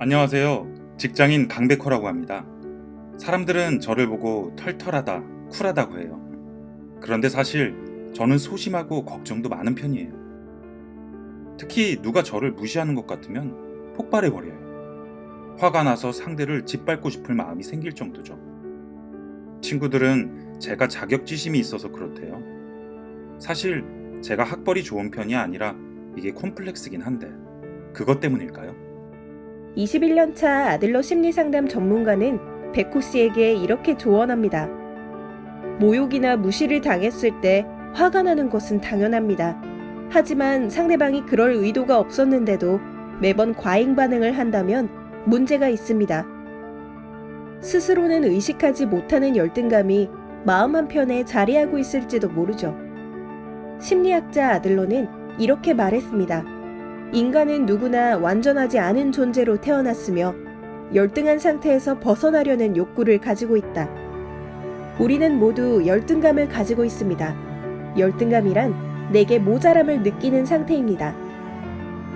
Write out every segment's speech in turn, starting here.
안녕하세요. 직장인 강백호라고 합니다. 사람들은 저를 보고 털털하다, 쿨하다고 해요. 그런데 사실 저는 소심하고 걱정도 많은 편이에요. 특히 누가 저를 무시하는 것 같으면 폭발해버려요. 화가 나서 상대를 짓밟고 싶을 마음이 생길 정도죠. 친구들은 제가 자격지심이 있어서 그렇대요. 사실 제가 학벌이 좋은 편이 아니라 이게 콤플렉스긴 한데 그것 때문일까요? 21년차 아들러 심리상담 전문가는 백호 씨에게 이렇게 조언합니다. 모욕이나 무시를 당했을 때 화가 나는 것은 당연합니다. 하지만 상대방이 그럴 의도가 없었는데도 매번 과잉 반응을 한다면 문제가 있습니다. 스스로는 의식하지 못하는 열등감이 마음 한편에 자리하고 있을지도 모르죠. 심리학자 아들러는 이렇게 말했습니다. 인간은 누구나 완전하지 않은 존재로 태어났으며 열등한 상태에서 벗어나려는 욕구를 가지고 있다. 우리는 모두 열등감을 가지고 있습니다. 열등감이란 내게 모자람을 느끼는 상태입니다.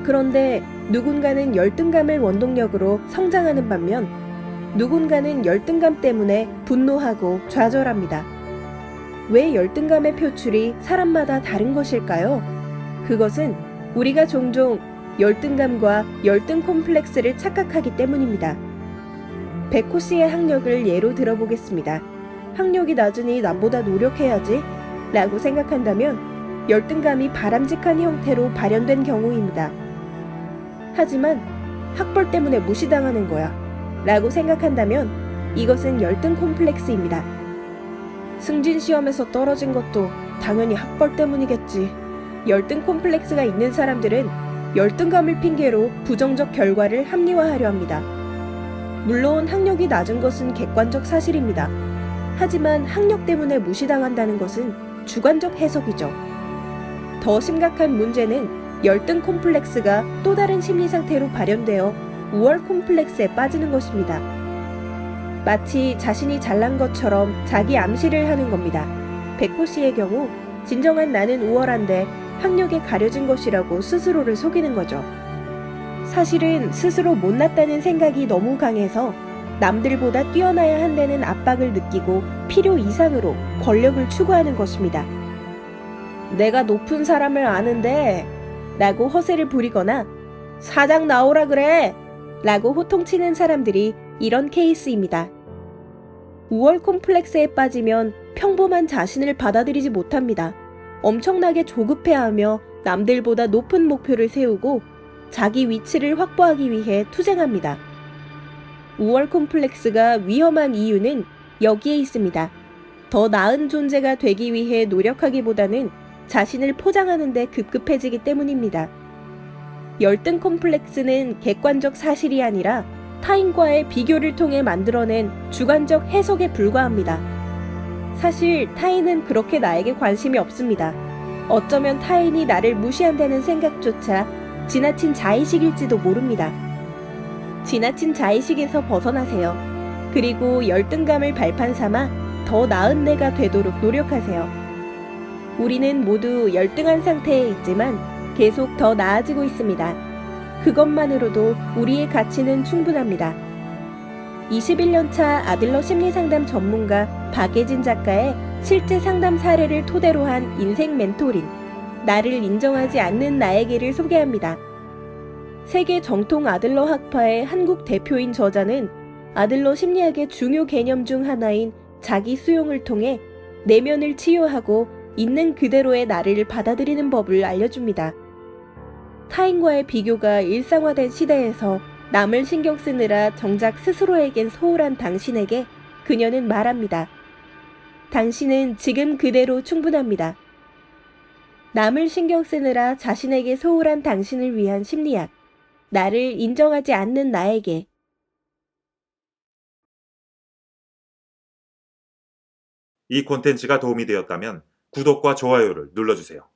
그런데 누군가는 열등감을 원동력으로 성장하는 반면 누군가는 열등감 때문에 분노하고 좌절합니다. 왜 열등감의 표출이 사람마다 다른 것일까요? 그것은 우리가 종종 열등감과 열등 콤플렉스를 착각하기 때문입니다. 백호 씨의 학력을 예로 들어보겠습니다. 학력이 낮으니 남보다 노력해야지 라고 생각한다면 열등감이 바람직한 형태로 발현된 경우입니다. 하지만 학벌 때문에 무시당하는 거야 라고 생각한다면 이것은 열등 콤플렉스입니다. 승진 시험에서 떨어진 것도 당연히 학벌 때문이겠지. 열등 콤플렉스가 있는 사람들은 열등감을 핑계로 부정적 결과를 합리화하려 합니다. 물론 학력이 낮은 것은 객관적 사실입니다. 하지만 학력 때문에 무시당한다는 것은 주관적 해석이죠. 더 심각한 문제는 열등 콤플렉스가 또 다른 심리 상태로 발현되어 우월 콤플렉스에 빠지는 것입니다. 마치 자신이 잘난 것처럼 자기 암시를 하는 겁니다. 백호 씨의 경우 진정한 나는 우월한데 학력에 가려진 것이라고 스스로를 속이는 거죠. 사실은 스스로 못났다는 생각이 너무 강해서 남들보다 뛰어나야 한다는 압박을 느끼고 필요 이상으로 권력을 추구하는 것입니다. 내가 높은 사람을 아는데 라고 허세를 부리거나 사장 나오라 그래 라고 호통치는 사람들이 이런 케이스입니다. 우월 콤플렉스에 빠지면 평범한 자신을 받아들이지 못합니다. 엄청나게 조급해하며 남들보다 높은 목표를 세우고 자기 위치를 확보하기 위해 투쟁합니다. 우월 콤플렉스가 위험한 이유는 여기에 있습니다. 더 나은 존재가 되기 위해 노력하기보다는 자신을 포장하는 데 급급해지기 때문입니다. 열등 콤플렉스는 객관적 사실이 아니라 타인과의 비교를 통해 만들어낸 주관적 해석에 불과합니다. 사실 타인은 그렇게 나에게 관심이 없습니다. 어쩌면 타인이 나를 무시한다는 생각조차 지나친 자의식일지도 모릅니다. 지나친 자의식에서 벗어나세요. 그리고 열등감을 발판 삼아 더 나은 내가 되도록 노력하세요. 우리는 모두 열등한 상태에 있지만 계속 더 나아지고 있습니다. 그것만으로도 우리의 가치는 충분합니다. 21년차 아들러 심리상담 전문가 박예진 작가의 실제 상담 사례를 토대로 한 인생 멘토링, 나를 인정하지 않는 나에게를 소개합니다. 세계 정통 아들러 학파의 한국 대표인 저자는 아들러 심리학의 중요 개념 중 하나인 자기 수용을 통해 내면을 치유하고 있는 그대로의 나를 받아들이는 법을 알려줍니다. 타인과의 비교가 일상화된 시대에서 남을 신경 쓰느라 정작 스스로에겐 소홀한 당신에게 그녀는 말합니다. 당신은 지금 그대로 충분합니다. 남을 신경 쓰느라 자신에게 소홀한 당신을 위한 심리학. 나를 인정하지 않는 나에게. 이 콘텐츠가 도움이 되었다면 구독과 좋아요를 눌러주세요.